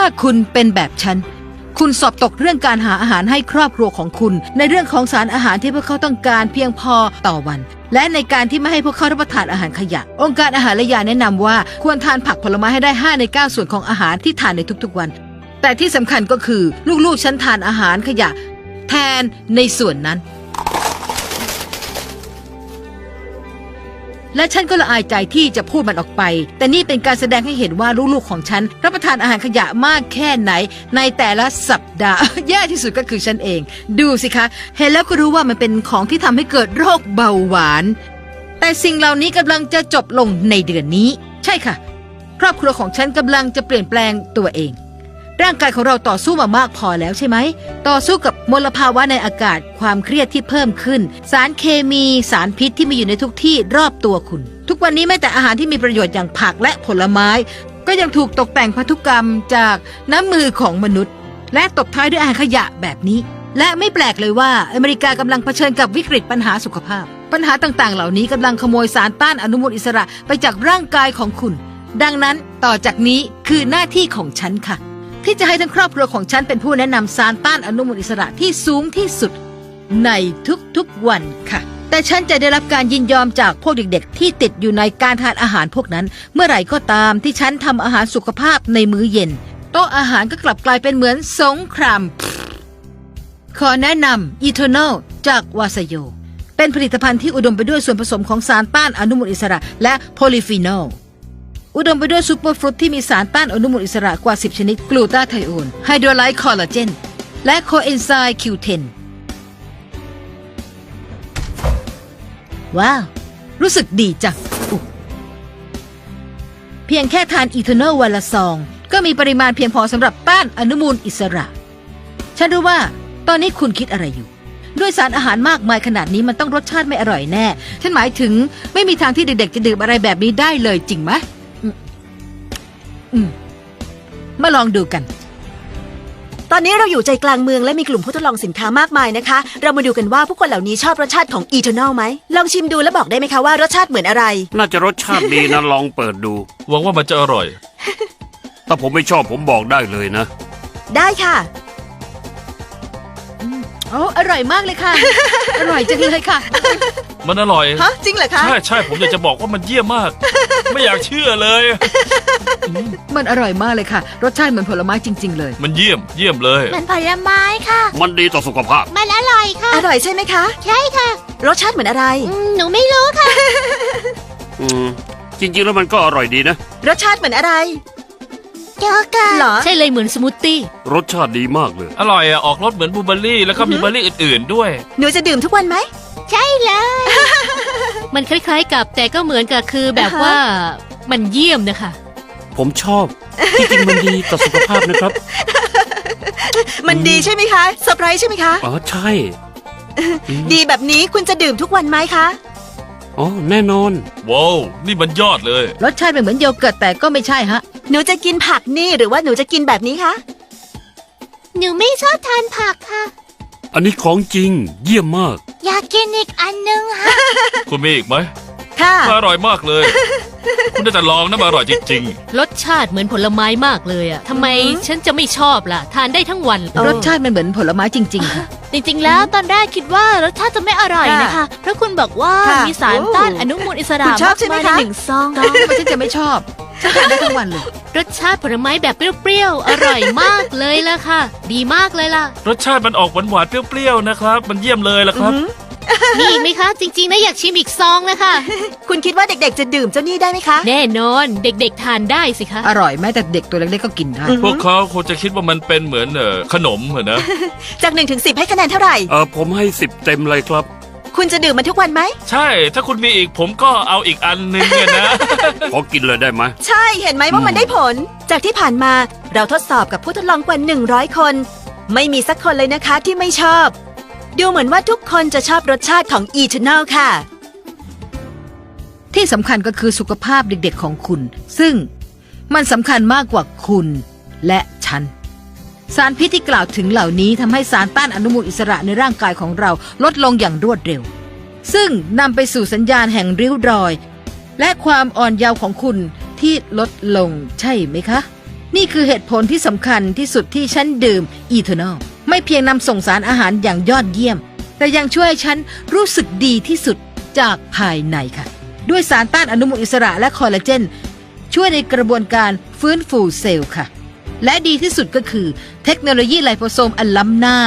าคุณเป็นแบบฉัน คุณสอบตกเรื่องการหาอาหารให้ครอบครัวของคุณ ในเรื่องของสารอาหารที่พวกเขาต้องการเพียงพอต่อวัน และในการที่ไม่ให้พวกเขารับประทานอาหารขยะ องค์การอาหารและยาแนะนำว่าควรทานผักผลไม้ให้ได้ 5 ใน 9 ส่วนของอาหารที่ทานในทุกๆวัน แต่ที่สำคัญก็คือลูกๆฉันทานอาหารขยะ แทนในส่วนนั้น และฉันก็ละอายใจที่จะพูดมันออกไป แต่นี่เป็นการแสดงให้เห็นว่าลูกๆของฉัน รับประทานอาหารขยะมากแค่ไหน ในแต่ละสัปดาห์ แย่ที่สุดก็คือฉันเอง ดูสิคะ เห็นแล้วก็รู้ว่ามันเป็นของที่ทำให้เกิดโรคเบาหวาน แต่สิ่งเหล่านี้กำลังจะจบลงในเดือนนี้ ใช่ค่ะ ครอบครัวของฉันกำลังจะเปลี่ยนแปลงตัวเอง ร่างกายของเราต่อสู้มามากพอแล้วใช่ไหม ต่อสู้กับมลภาวะในอากาศ ความเครียดที่เพิ่มขึ้น สารเคมีสารพิษที่มีอยู่ในทุกที่รอบตัวคุณ ทุกวันนี้แม้แต่อาหารที่มีประโยชน์อย่างผักและผลไม้ ก็ยังถูกตกแต่งพันธุกรรมจากน้ำมือของมนุษย์ และตบท้ายด้วยอาหารขยะแบบนี้ และไม่แปลกเลยว่าอเมริกากำลังเผชิญกับวิกฤตปัญหาสุขภาพ ปัญหาต่างๆ เหล่านี้กำลังขโมยสารต้านอนุมูลอิสระไปจากร่างกายของคุณ ดังนั้นต่อจากนี้คือหน้าที่ของฉันค่ะ ที่จะให้ทั้งครอบครัวของฉันเป็นผู้แนะนำสารต้านอนุมูลอิสระที่สูงที่สุด ในทุกๆวันค่ะ แต่ฉันจะได้รับการยินยอมจากพวกเด็กๆ ที่ติดอยู่ในการทานอาหารพวกนั้น เมื่อไหร่ก็ตามที่ฉันทำอาหารสุขภาพในมื้อเย็น โต๊ะอาหารก็กลับกลายเป็นเหมือนสงคราม ขอแนะนำอีเทอร์น l จากวาซโย เป็นผลิตภัณฑ์ที่อุดมไปด้วยส่วนผสมของสารต้านอนุมูลอิสระ และโพลีฟีนอล อุดมไปด้วยซูเปอร์ฟรุตที่มีสารต้านอนุมูลอิสระกว่า 10 ชนิด กลูตาไทโอน ไฮโดรไลต์คอลลาเจน และโคเอนไซม์ Q10 ว้าว รู้สึกดีจัง เพียงแค่ทานอีเทอร์เนลวันละซอง ก็มีปริมาณเพียงพอสำหรับต้านอนุมูลอิสระ ฉันรู้ว่าตอนนี้คุณคิดอะไรอยู่ ด้วยสารอาหารมากมายขนาดนี้มันต้องรสชาติไม่อร่อยแน่ ฉันหมายถึงไม่มีทางที่เด็กๆจะดื่มอะไรแบบนี้ได้เลยจริงไหม อืมอืม มาลองดูกัน ตอนนี้เราอยู่ใจกลางเมืองและมีกลุ่มผู้ทดลองสินค้ามากมายนะคะ เรามาดูกันว่าผู้คนเหล่านี้ชอบรสชาติของอีเทอร์นลไหม ลองชิมดูแล้วบอกได้ไหมคะว่ารสชาติเหมือนอะไร น่าจะรสชาติดีนะ ลองเปิดดู หวังว่ามันจะอร่อย ถ้าผมไม่ชอบผมบอกได้เลยนะ ได้ค่ะ โอ้อร่อยมากเลยค่ะ อร่อยจังเลยค่ะ มันอร่อย ฮะ จริงเหรอคะ ใช่ใช่ผมอยากจะบอกว่ามันเยี่ยมมาก ไม่อยากเชื่อเลย มันอร่อยมากเลยค่ะ รสชาติเหมือนผลไม้จริง ๆ เลย มันเยี่ยม เยี่ยมเลย มันผลไม้ค่ะ มันดีต่อสุขภาพ มันอร่อยค่ะ อร่อยใช่ไหมคะ ใช่ค่ะ รสชาติเหมือนอะไร อืมหนูไม่รู้ค่ะ อืม จริง ๆ แล้วมันก็อร่อยดีนะ รสชาติเหมือนอะไร โยเกิร์ตเหรอใช่เลยเหมือนสมูทตี้ รสชาติดีมากเลย อร่อยอะออกรสเหมือนบลูเบอร์รี่แล้วก็มีเบอร์รี่อื่นๆด้วย หนูจะดื่มทุกวันไหม ใช่เลย มันคล้ายๆกับแต่ก็เหมือนกับคือแบบอ่าฮะว่ามันเยี่ยมนะคะ ผมชอบที่จริงมันดีต่อสุขภาพนะครับมันดีใช่ไหมคะเซอร์ไพรส์ใช่ไหมคะ อ๋อใช่ ดีแบบนี้คุณจะดื่มทุกวันไหมคะ อ๋อแน่นอน ว้าว นี่มันยอดเลย รสชาติเป็นเหมือนโยเกิร์ตแต่ก็ไม่ใช่ฮะ หนูจะกินผักนี่หรือว่าหนูจะกินแบบนี้คะ หนูไม่ชอบทานผักค่ะ อันนี้ของจริง เยี่ยมมาก อยากกินอีกอันนึงค่ะคุณมีอีกไหมค่ะ มันอร่อยมากเลย คุณน่าจะลองนะมันอร่อยจริงรสชาติเหมือนผลไม้มากเลยอะทำไมฉันจะไม่ชอบล่ะ ทานได้ทั้งวันเออรสชาติมันเหมือนผลไม้จริง ๆ ค่ะ จริงๆ แล้วตอนแรกคิดว่ารสชาติจะไม่อร่อยนะคะ เพราะคุณบอกว่าค่ะมีสารต้านอนุมูลอิสระคุณชอบใช่ไหมากคะยในหนึ่งซองทำไมฉันจะไม่ชอบ ฉันทานได้ทั้งวันเลย รสชาติผลไม้แบบเปรี้ยวๆ อร่อยมากเลยล่ะค่ะ ดีมากเลยล่ะๆรสชาติมันออกหวานๆเปรี้ยวๆนะครับ มันเยี่ยมเลยละครับ มีอีกไหมคะ จริงๆนะอยากชิมอีกซองนะคะคุณคิดว่าเด็กๆ จะดื่มเจ้านี่ได้ไหมคะ แน่นอนเด็กๆทานได้สิคะ อร่อยแม้แต่เด็กตัวเล็กๆก็กินได้อืมพวกเขาคงจะคิดว่ามันเป็นเหมือนเอ่อขนมเหรอนะ จากหนึ่งถึงสิบให้คะแนนเท่าไหร่ เออผมให้สิบเต็มเลยครับ คุณจะดื่มมันทุกวันไหม ใช่ ถ้าคุณมีอีกผมก็เอาอีกอันนึงอะนะ ขอกินเลยได้ไหม ใช่เห็นไหมว่ามันได้ผล จากที่ผ่านมาเราทดสอบกับผู้ทดลองกว่า 100 คน ไม่มีสักคนเลยนะคะที่ไม่ชอบ ดูเหมือนว่าทุกคนจะชอบรสชาติของ e t e r n a l ค่ะ ที่สำคัญก็คือสุขภาพเด็กๆของคุณ ซึ่งมันสำคัญมากกว่าคุณและฉัน สารพิษที่กล่าวถึงเหล่านี้ทำให้สารต้านอนุมูลอิสระในร่างกายของเราลดลงอย่างรวดเร็ว ซึ่งนำไปสู่สัญญาณแห่งริ้วรอย และความอ่อนเยาว์ของคุณที่ลดลงใช่ไหมคะ นี่คือเหตุผลที่สำคัญที่สุดที่ฉันดื่มอีเทอร์นอลไม่เพียงนำส่งสารอาหารอย่างยอดเยี่ยม แต่ยังช่วยให้ฉันรู้สึกดีที่สุดจากภายในค่ะ ด้วยสารต้านอนุมูลอิสระและคอลลาเจนช่วยในกระบวนการฟื้นฟูเซลล์ค่ะ และดีที่สุดก็คือ เทคโนโลยีไลโปโซมอันล้ำหน้า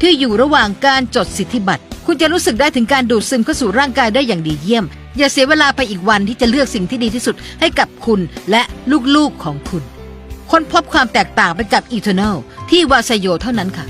ที่อยู่ระหว่างการจดสิทธิบัตร คุณจะรู้สึกได้ถึงการดูดซึมเข้าสู่ร่างกายได้อย่างดีเยี่ยม อย่าเสียเวลาไปอีกวันที่จะเลือกสิ่งที่ดีที่สุดให้กับคุณและลูกๆของคุณ ค้นพบความแตกต่างไปกับอีเทอร์เนลที่วาซโยเท่านั้นค่ะ